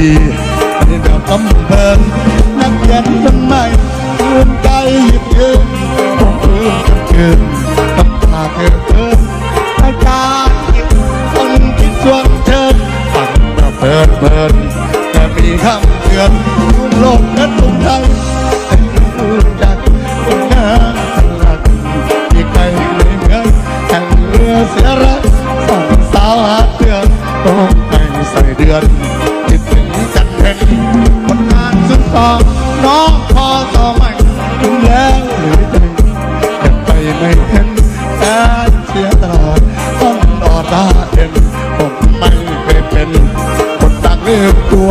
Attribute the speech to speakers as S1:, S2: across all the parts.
S1: อีทีนี่แบบลำเพลินนักเรียนทำไมภูมิใจหยิบยืนผมเพิ่มกันคืนน้ำตาเธอเกินอาจารย์คนคิดส่วนเชิญฟังมาเพลิดเพลิดแต่มีคำเตือน ต่อน้องพอต่อไม่ถึงแล้วหรือใจยังไปไม่เห็นแต่เสียตลอดต้องรอตาเห็นผมไม่เคยเป็นคนต่างเลือกตัว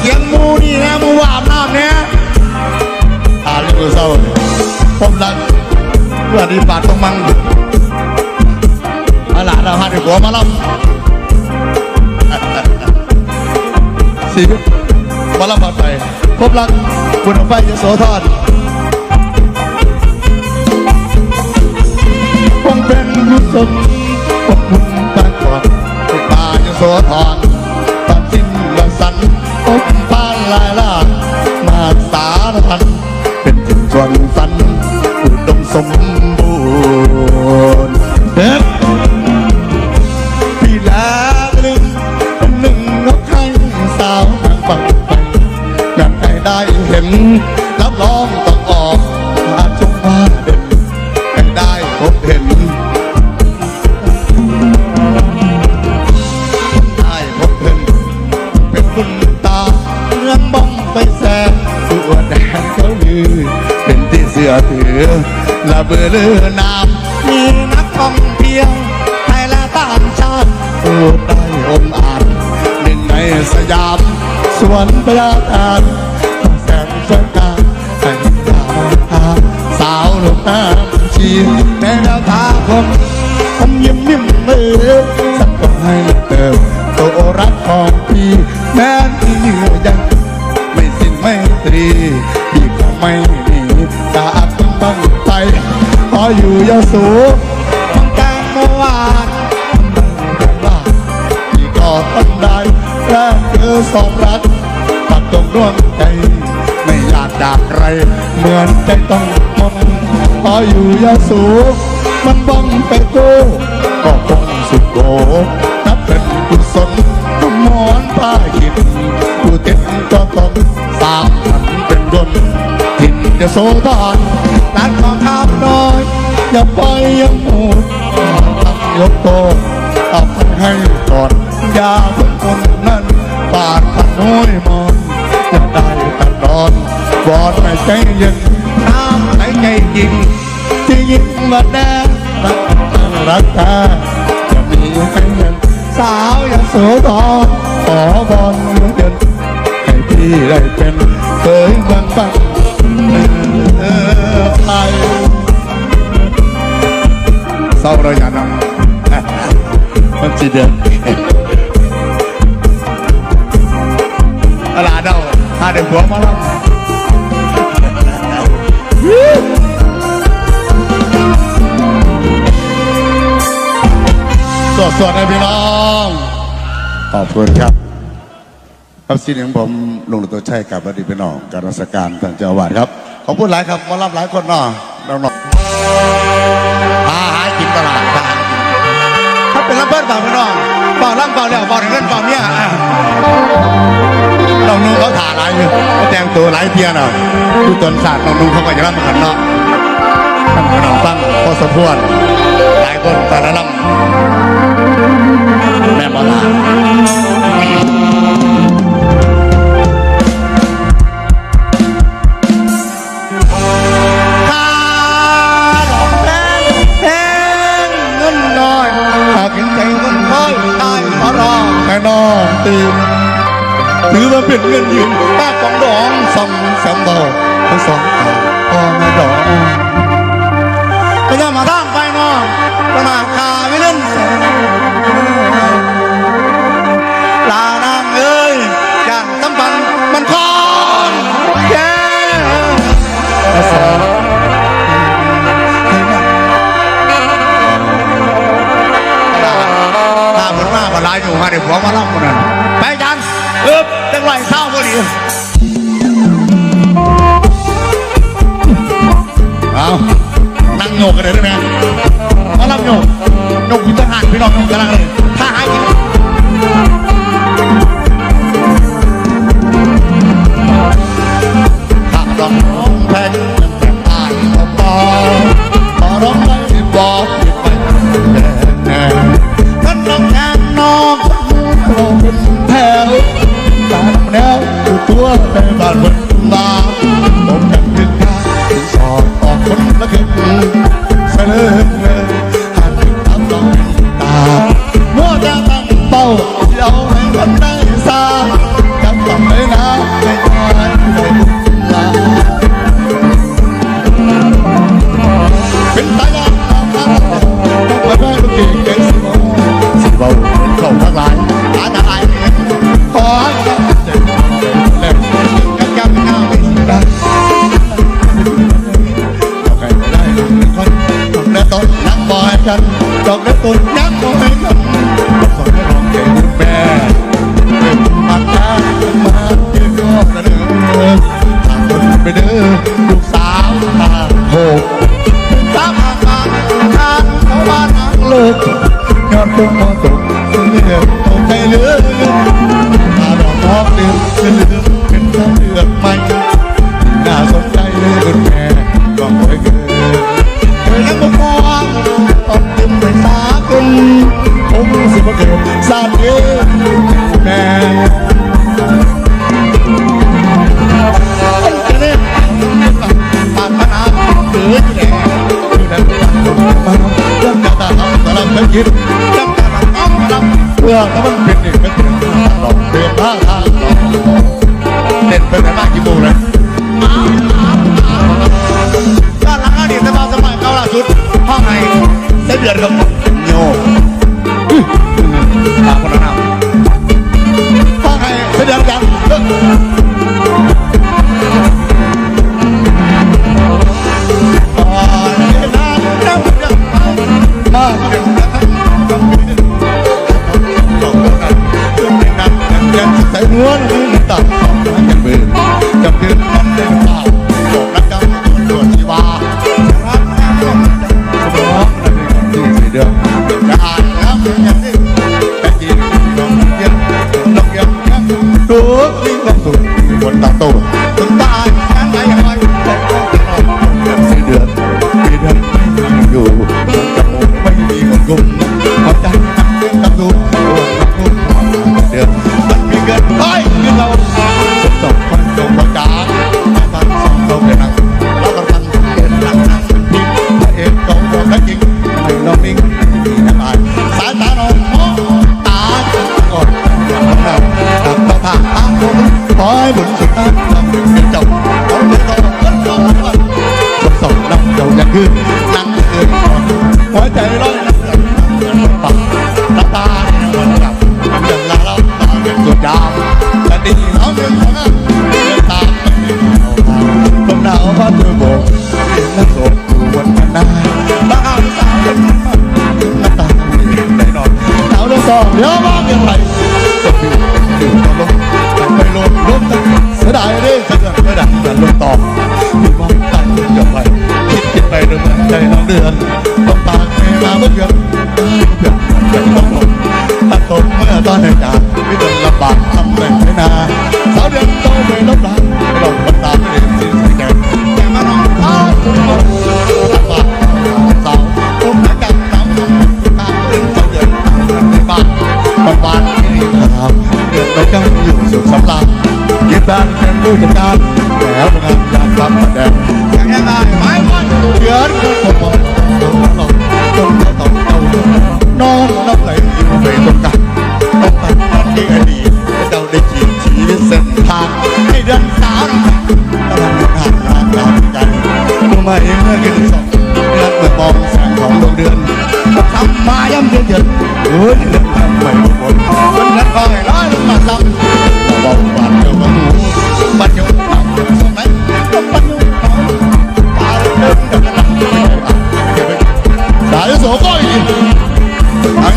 S1: เสียงมูนี่นะมูว่าอาบน้ำเนี่ยอ่าเรื่องเศร้าผมรักเพื่อนที่ปาดต้องมังอาหลานเราหันหัวมาลำชีวิตมาลำบากไปพบรักคุณไฟยโสธรคงเป็นกุศลของคุณตาก่อนป่ายังโสธร พา เบือลือนามมีนักท่องเที่ยวไทยและต่างชาติพูดได้อมอ่านหนึ่งในสยาม สวนประทานแสงสกาแสงดาวตาสาวลูกน้ำชีแม่ดาวตาคนผม ยู่าสูงบังการเมื่อวานกันว่าพี่ก็ต้องได้แรกเจอสองรักตัดตรงร่วงใจ ไม่อยากจากใครเหมือนใจต้องมนขออยู่ยาสูมันบ้องไปโก้ก็คงสุดโกนับเป็นกุศลก็มอนผ้าขิดผู้ติดก็ต้องสามพันเป็นดนถิ่นจะโซทอนร้านของข้าน้อย อย่าไปยังหูทำยกโตเอาไปให้ก่อนอย่าเพิ่งคนนั้นปาดขน้อยมองจะได้ตัดนอนวอนไม่ใจเย็นน้ำไหลใจจริงที่ยิ่งมาแดงรักรักแท้จะมีให้เงินสาวอย่างโสธรขอบอลเหลืนให้พี่ได้เป็นเคยเมืองบังเออไป 싸우러 야나 어찌든 라나오 하네 뭐하라 쏘 쏘네 비랑 ขอบคุณครับครับสิ่งของผมลงหลวงตัวชัยกับอดีตพี่น้องการราศการท่านเจ้าอาวาสครับ ขอบคุณหลายครับมารับหลายคนเนาะน้อง กินตลาดบ้ถ้าเป็นรับเบิดเปล่าพี่น้องเปล่าร่างเปล่าแล้วเปล่าเงินเปล่าเนี่ยน้องนุ่งเขาถ่าหลายอยเขาแต่งตัวหลายเทียหน่อยผู้นศาสตร์น้องนุ่งเขาก็จะร่ำขันเนาะท่านพี่น้องฟังพอสมควรหลายคนตาละลำแม่บอลา เห็นใจคนคอยตายพระรองแต่น้องตื่นถือว่าเป็นเงินยืมตาของดองสองแสามดอกทั้งสองพอม่ดอกก็ยังมาทางไปน้องก็มา หาได้ผัวมาล่ำคนนั้นไปดันเอิบตั้งไรเศร้าพอดีเอานั่งโยกกันเลยได้ไหมมาล่ำโยกโยกพิทหารพี่น้องกำลังเลย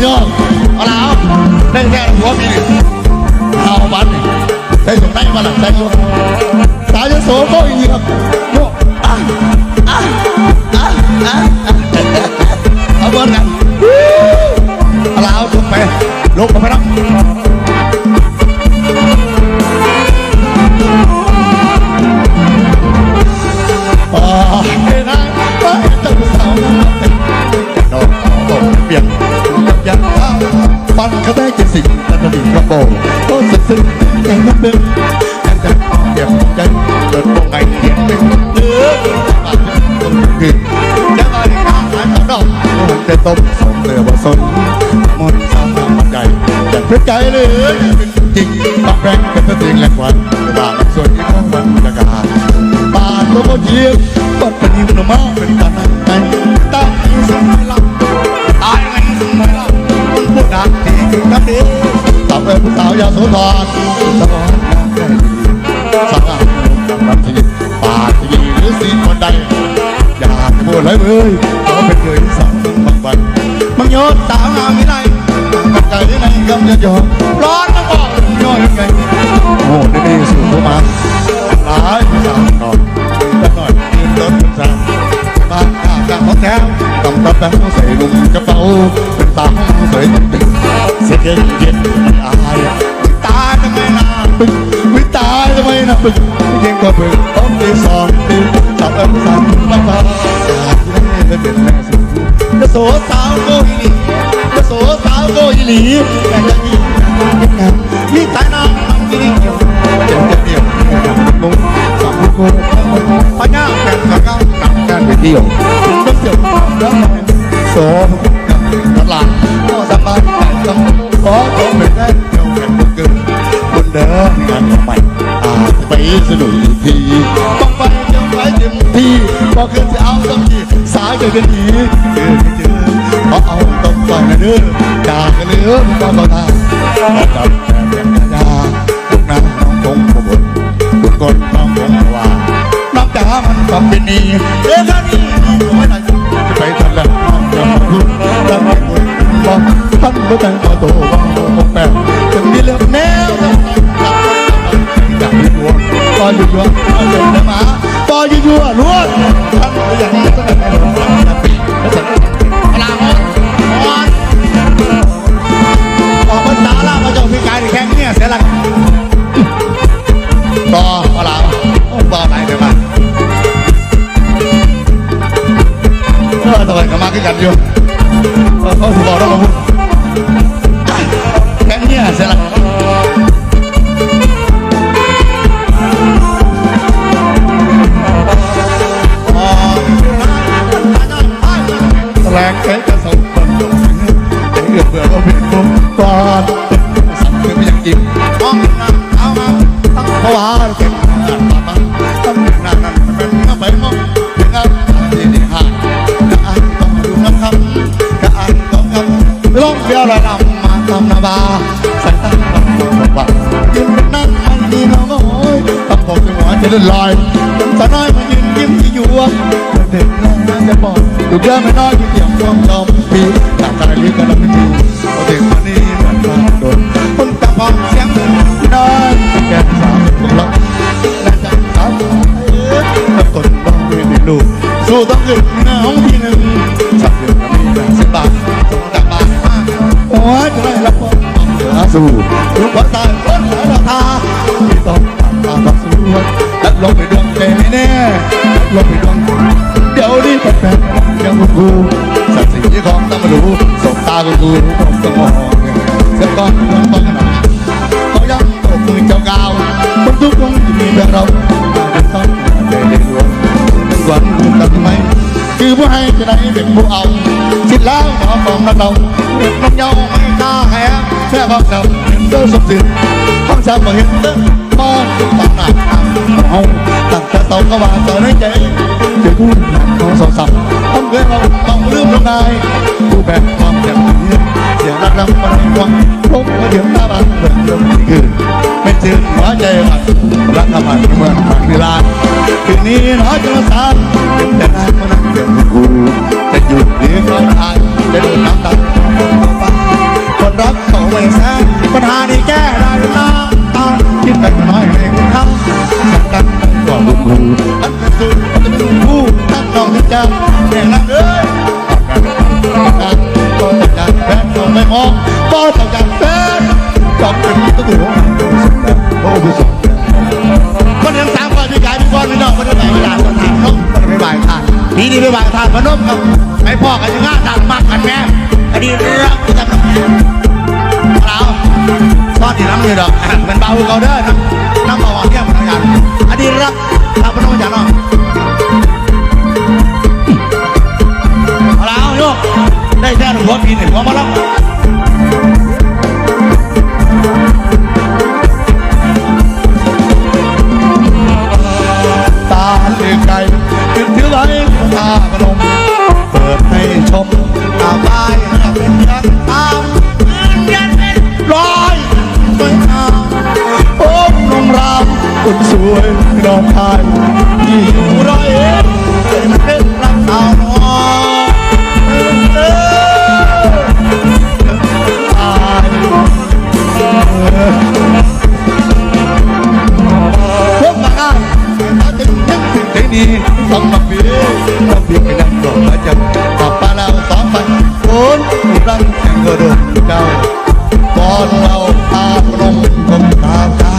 S1: โยองเอาละเอาได้แค่หัวมีหนึ่งเอาบันนี่ใส่สงได้มาหลังใส่ตัวสายโสก็อีกครับโยอะอะอะอะเอาเบิร์กันเอาละเอาลงไปลงไปนะ ปันเขาได้เจ็ดสิบตะกระดิ่งกระโปงก็สึกซึ้งใจมันเป็นยังจะเก็บใจเกิดตรงไงเขียนเป็นเนื้อปากต้องกินจะมาในข้างหลายของดอกมันจะต้มสองเตือว่าสนมนต์สามมันใหญ่แต่เพชรใจเลยจริงต้องแบ่งเป็นตัวจริงแหลกวันว่ามันส่วนที่ของมันจะกาบาดก็เยียบปัดเป็น ยเย็นเย็นไม่อายตายทำไมล่ะปึ้งวิตายทำไมนะปึ้งเก่งกว่าปึ้งต้องตีสองตีสาวเป็นสาวบ้านฟ้าอยากจะได้เป็นแม่สุดกระโสสาวโกอีหลีกระโสสาวโกอีหลีอยากจะมีงานมีสายน้ำน้ำกินเดียวเดี๋ยวจะเดียวมุ้งสาวโกพญาแก่นสาวกับการไปเที่ยวต้องเที่ยวแล้วโสกับตลาดก็สบายใจต้องานใหม่อาจไปสนุกทีต้องไปเที่ยวไปเต็มที่บอกคืนจะเอาสักทีสายจะกันทีเจอไม่เจอขอาเอาต้องไปนะเด้อจากกันเหลือก็ก็ทาจับแต่เป็นยาลูกน้ำน้องคงขบ่นทุกคนต้องคงว่าน้ำตามันก็เป็นนี้เอ้ท่านี้ไม่ได้จะไปทันแล้วจะมาพูดแล้วไม่พูดบอกท่านก็แต่งตัวโตว่าโตคงแปลกจะมีเรื่องแนว อยากยุ่งปอยุ่งปอยุ่งได้มาปอยุ่งล้วนท่านอย่างนี้ก็ได้ไม่รู้จะปีแล้วจะ ด็กน้องน่าจะบอกลูกเรือไม่น้อยที่เกี่ยวข้องจอมปีจากการลี้กันแล้วไม่ดีโอเด็กคนนี้หมือนกันโดนคนตะพองเสียงน้อยแก่สาวของเราและจังครับแล้วคนบ้องไม่มีลูกสู้ต้องขึ้นหน้องที่หนึ่งสักเดือนก็มีแบงค์สิบบาทสงจาบ้านมาโอ้ยจะได้รับความเหลือสู้ลูกหัวใจคนหลายราคาที่ต้องผ่านตามต่อสู้และลงไปดวงใจไม่แน่ลงไปดวง นๆยังกูสักสิ่งที่ของต้องมาดูสบตากูกูผมต้องมองเสียก่อนต้องฟังกันหน่อยเขายังตบมือเจ้ากาวคนทุกคนที่มีแต่เราต้องเดินเดินรวมเป็นวันคุณกันทำไมคือผู้ให้จะได้เป็นผู้เอาสิทธิ์แล้วหมอของนักเราเด็กน้องเยาไม่กล้าแพ้แค่บอกเราเห็นเดินสมศิลห้องชาก็เห็นเดินมองตอนหน้าทางเอาตั้งแต่เต่าก็ว่าต่อในใจ พูดเของสาวสาวต้องเคยเราต้องลืมลงนายผู้แบบความแจ่มเย็นเสียรักรำมาในวังพบมาเดี๋ยวตาบานเปิดเรื่องที่คืนไม่ถึงหัวใจมันรักทำไมเมื่อผ่านเวลาคืนนี้น้อยจะมาสานแต่นายมานั่งเดี๋ยวกูจะหยุดหรือเขาตายจะโดนน้ำตาคนรักเขาไม่แซ่ปัญหานี้แก้ได้หรือน้ำตาคิดไปน้อยในคุณทำสักกันก่อนบุญกูอั จำแน่นักเอ้ยก็ต้องการแฟนก็ไม่มองก็ต้องการแฟนจำเป็นตัวตัวโอ้ผู้สมคนยังสามคนที่กายเป็นก้อนไม่นอกไม่ได้ไหวเวลาคนทางนกมันไม่ไหวทางปีนี้ไม่ไหวทางพนมครับไม่พ่อกันยังง่าต่างมากกันแม่อดีตรักที่จำเราตอนที่น้ำเลยดอกเป็นเบาเขาเด้อ แค่หนึ่งหัวปีหนึ่งมาแล้วตาเลือกไก่ขึ้นถือไว้ตาพนมเปิดให้ชมตาบายให้เป็นยันตามยันเป็นร้อยสวยงามโอ้นงรามคนสวยดอกพายที่อยู่ ต้องเบียกันนั่งรอมาจับกลับมาแล้วสองพันคนรังแข่งก็เดินเจ้าก่อนเราตาพนมคงตาตา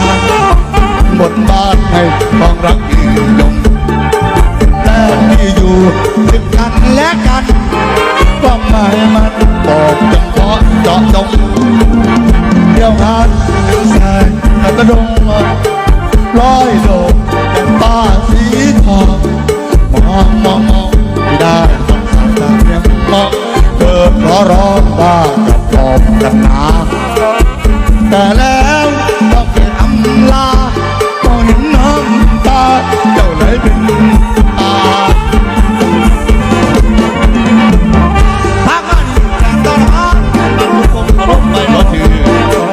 S1: บนบ้านให้ของรักยืนยงแต่ที่อยู่ถึงกันและกันความหมายมันบอกจำเพาะเจาะจงเที่ยวงานแสงกระดงร้อยโด แต่แล้วต้องเป็นอำลาก็เห็นน้ำตาเจ้าเลยเป็นตาทางมันแต่ตอนนั้นมันทุคนลบไปก็ถือ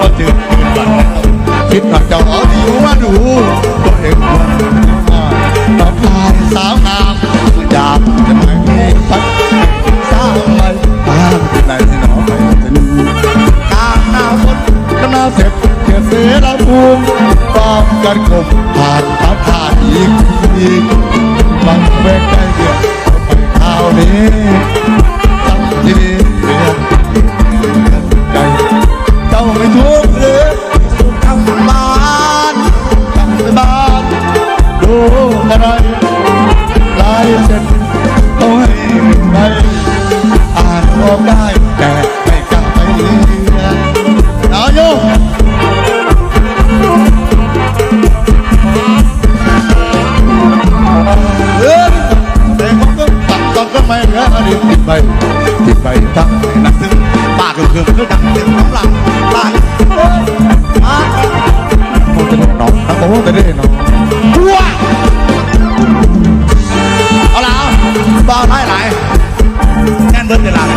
S1: ก็ถือคืนวันนั้นคิดหนักเจ้าเอาที่อยู่มาดูตัวเองวันมาต้องพายสาวงามอยากจะ สียดายภูมิป้องกันคมผ่านผ่านผ่านอีกอีกบังเวกใจเดียวไปข่าวนี้ทำที่ดีเรียนใจเจ้าไม่ทุกข์หรือสุขทำบ้านทำบ้านดูอะไรลายเส้นต้องให้ไปอ่านออกได้ อดีตติดไปติดไปตั้งในนักซึ่งปากคือคือดังเต็มน้ำ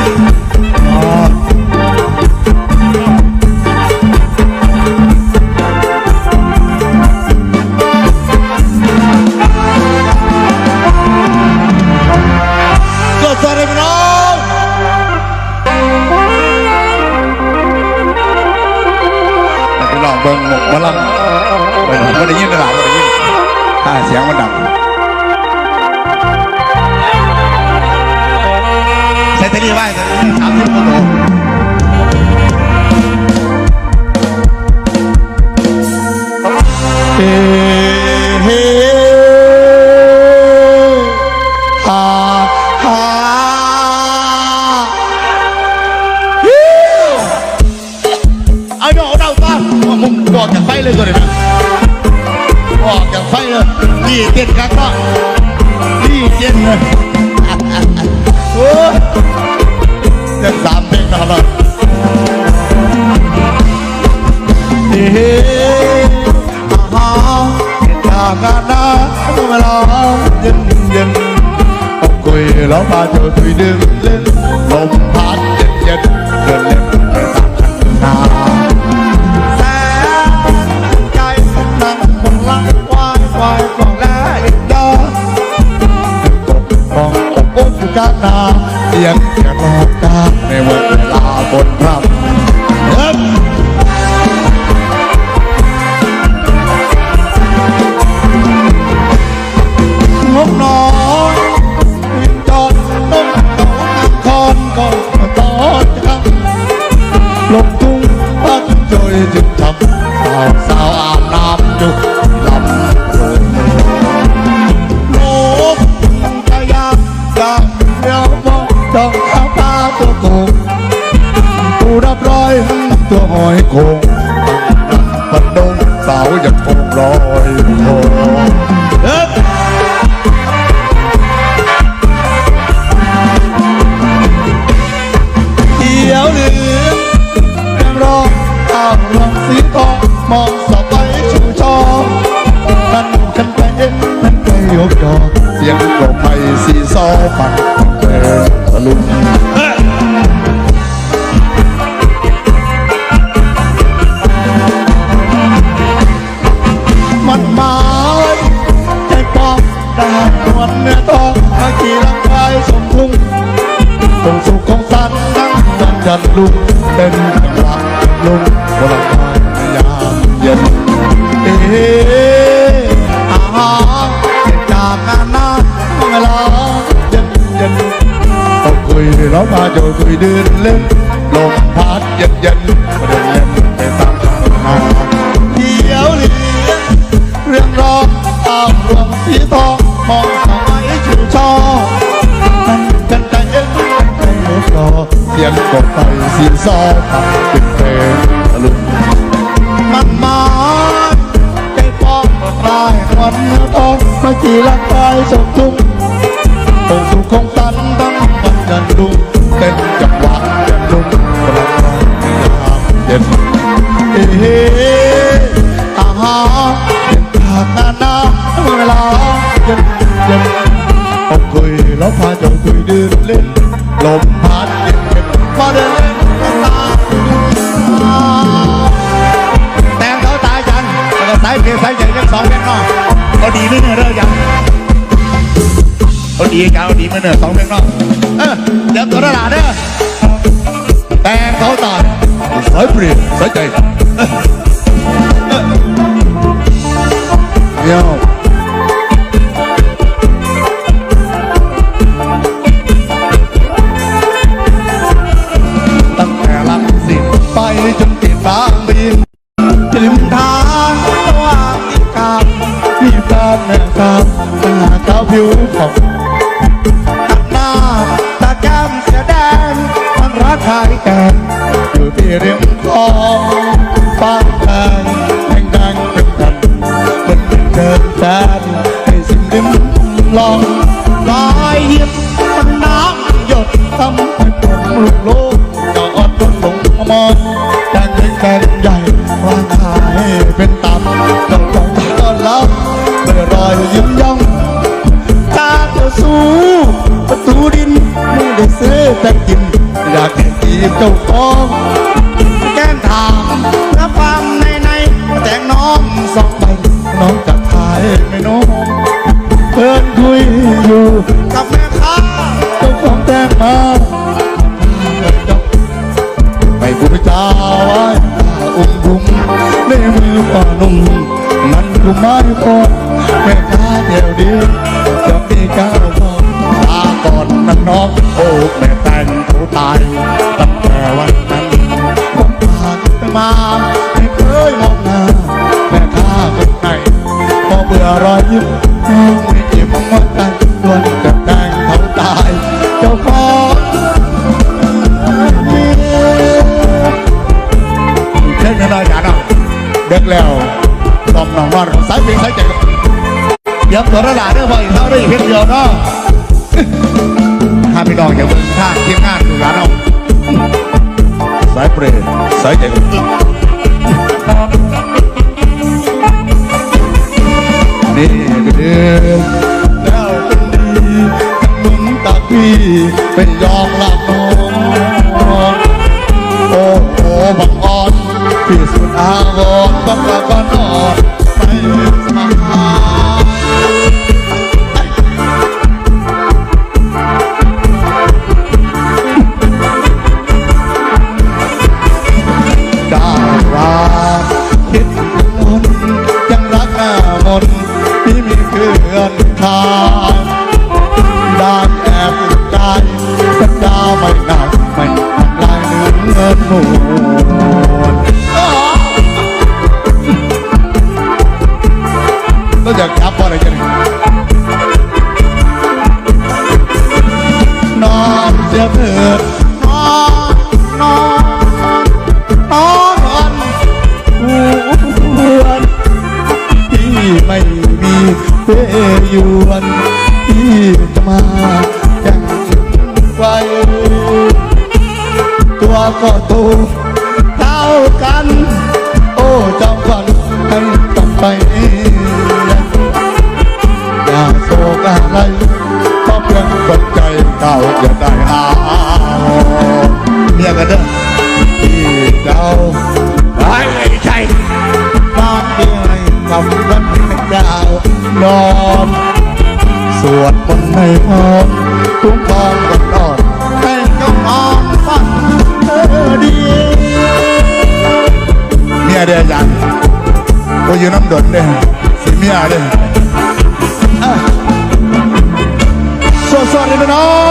S1: ยเดินเล่นลมพัดเย็นเย็นมาเดินเล่นในตามทางนอเที่ยวเรียนเรื่องรองตามหลวงสีทองมองทสายชูช่อมันกันใจเอ็นใจโลโซเสียงกบไปสีซอตัดเป็นเลงตะมันมาใจป้องตายวันต้องมาขี่ลักไปส่งทุ่ง đi sợ chạy nhau ตั้งแต่หลังสิบไปจนติดบางบินจะลืมทางตะวันอีกคำมีแฟนนะครับปัญหาเท้าผิวของตัดหน้าตาแก้มเสียแดงมันรักใครกันอยู่ที่ริม องาทางแงดังเป็นดันมันเป็นเดินแดนให้สิ่งริมลองลายเย็บมันน้ำหยดทำให้ผมลุกโลกกอดทนลงมองดังเป็นแกงใหญ่ร่างกายเป็นตับดอกอกต้อนรับด้วยรอยยิ้มย่องตาเจ้าสู้ประตูดินมึงได้ซื้อแต่กินอยากให้ตีเจ้าของ Umitawan na umbong Ni miluanong Man kumayupon May kagyaw din Gabi ka rumon Takot ng nok O may tanto tayo Tagkawan ng Kung bakit naman Ay ko'y mong na May kagyaw na Mabuya rayo Umiiwan mo tayo Doon ka ายเจ้าข เด็กแล้วตอมน้องนอนสายเพลงสายใจเดี๋ยวตัวระดับเรื่องว่าอีกเท่าได้อีกเพียงเดียวเนาะถ้าพี่น้องอย่าเบิ่งท่าเทีมงงานดูร้านเอาสายเปรย์สายใจนี่เดือนแล้วเป็นดีหนุนตาพี่เป็นยอ ยวนที่จะมาอย่างไกลตัวก็โตเท่ากัน โอ้เจ้าฝันให้ต้องไปอย่าโศกอะไรเพราะเพียงคนใจเก่าอย่าได้หาเมียกันเด้อที่เจ้าไอ้ใช่นอนเดียวให้กับวันเจ้า นอน สวดคนต์ให้พรทุกมองกันนอนแให้จงมอกฟังเธอดีเมียเดียยังก็อยู่น้ำดนเด้สิเมียเด้สวดสวดเลยน้อง